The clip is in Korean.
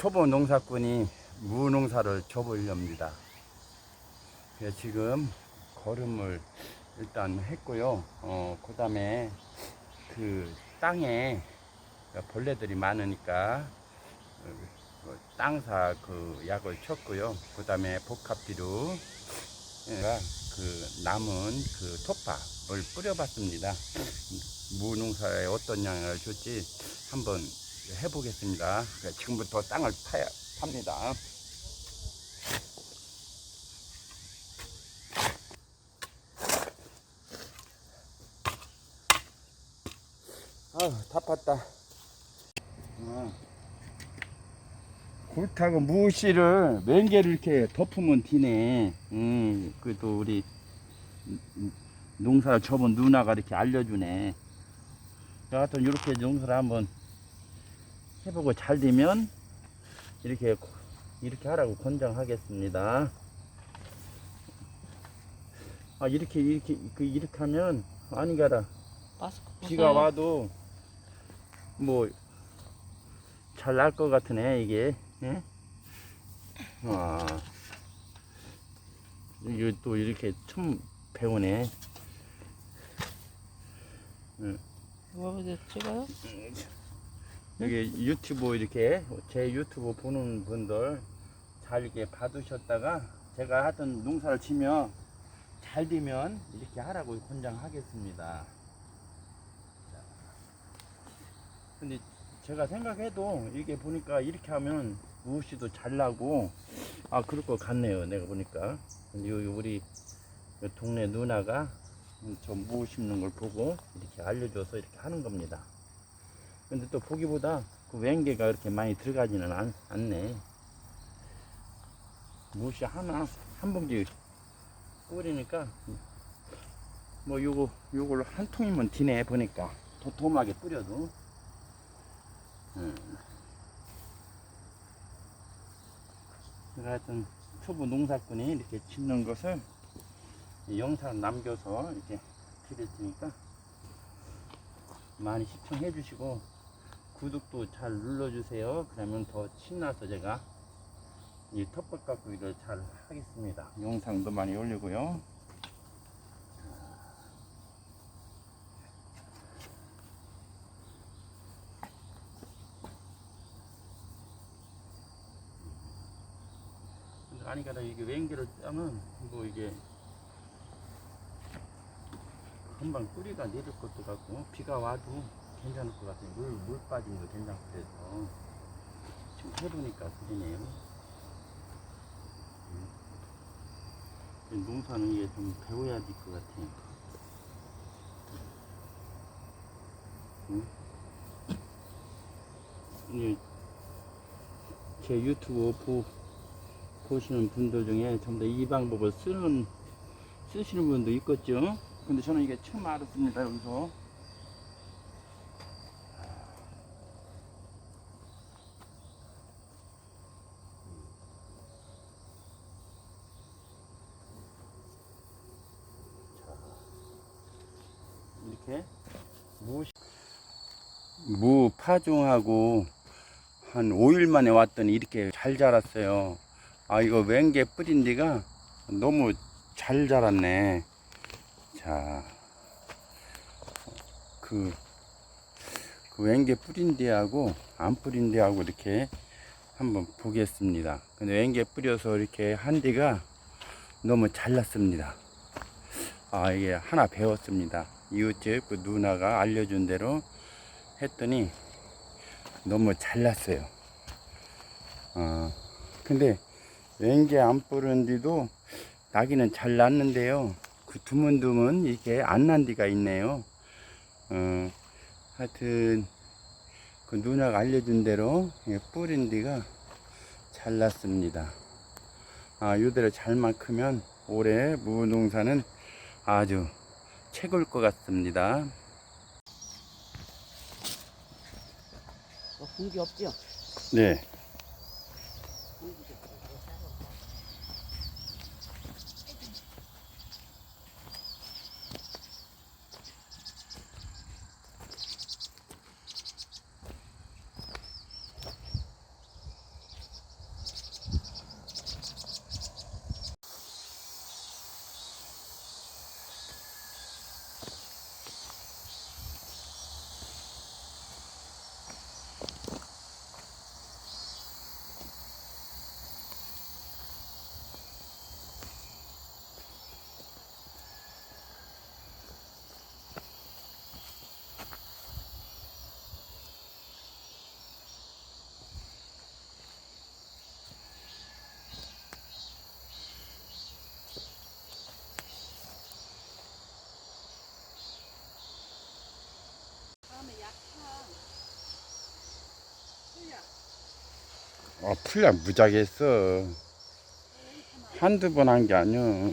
초보 농사꾼이 무농사를 줘보렵니다. 그래서 지금 거름을 일단 했고요. 어, 그 다음에 그 땅에 벌레들이 많으니까 어, 그 땅사 그 약을 쳤고요. 그 다음에 복합비료 그 남은 그 토파를 뿌려봤습니다. 무농사에 어떤 영향을 줄지 한번 해보겠습니다. 그러니까 지금부터 땅을 파야 팝니다. 아유, 다 팠다. 어. 골타고 무씨를 맹개를 이렇게 덮으면 티네. 음, 그래도 우리 농사 접은 누나가 이렇게 알려주네. 여하튼 이렇게 농사를 한번 해보고 잘 되면 이렇게 이렇게 하라고 권장하겠습니다. 아 이렇게 이렇게 그 이렇게 하면 아니 가라 마스크 비가. 와도 뭐 잘 날 것 같으네 이게. 예? 아 이거 또 이렇게 처음 배우네. 뭐 이제 찍어요? 여기 유튜브 이렇게 제 유튜브 보는 분들 잘 이렇게 봐두셨다가 제가 하던 농사를 치면 잘 되면 이렇게 하라고 권장하겠습니다. 자. 근데 제가 생각해도 이게 보니까 이렇게 하면 무엇이도 잘 나고 아 그럴 것 같네요. 내가 보니까 근데 요- 요 우리 요 동네 누나가 저 무엇 심는 걸 보고 이렇게 알려줘서 이렇게 하는 겁니다. 근데 또 보기보다 그 웬개가 그렇게 많이 들어가지는 않, 않네. 무엇이 하나, 한 봉지 뿌리니까, 뭐 요거, 요걸로 한 통이면 디네, 보니까. 도톰하게 뿌려도. 음. 하여튼 초보 농사꾼이 이렇게 짓는 것을 이 영상 남겨서 이렇게 드렸으니까 많이 시청해 주시고 구독도 잘 눌러주세요. 그러면 더 신나서 제가 이 텃밭 가꾸기를 잘 하겠습니다. 영상도 많이 올리고요. 아니까 이게 웬개를 짜면 뭐 이게 금방 뿌리가 내릴 것도 같고 비가 와도 괜찮을 것 같아요. 물, 물 빠진 거 그래서 지금 해보니까 그러네요. 음. 농사는 이게 좀 배워야 될 것 같아요. 음. 이제 제 유튜브 보, 보시는 분들 중에 전부 다 이 방법을 쓰는 쓰시는 분도 있겠죠. 근데 저는 이게 처음 알았습니다. 여기서 이렇게 무, 무 파종하고 한 5일 만에 왔더니 이렇게 잘 자랐어요. 아, 이거 웬게 뿌린 데가 너무 잘 자랐네. 자, 그, 그 웬게 뿌린 데하고 안 뿌린 데하고 이렇게 한번 보겠습니다. 근데 웬게 뿌려서 이렇게 한 데가 너무 잘났습니다. 아, 이게 하나 배웠습니다. 이웃집 그 누나가 알려준 대로 했더니 너무 잘났어요. 어, 근데 왠게 안 뿌른데도 나기는 잘 났는데요. 그 드문드문 이렇게 안 난 데가 있네요. 어, 하여튼 그 누나가 알려준 대로 뿌린 데가 잘 났습니다. 아, 이대로 잘만 크면 올해 무농사는 아주 최고일 것 같습니다. 어, 공기 없죠? 네. 아, 풀량 무지하게 했어. 한두 번 한 게 아니야.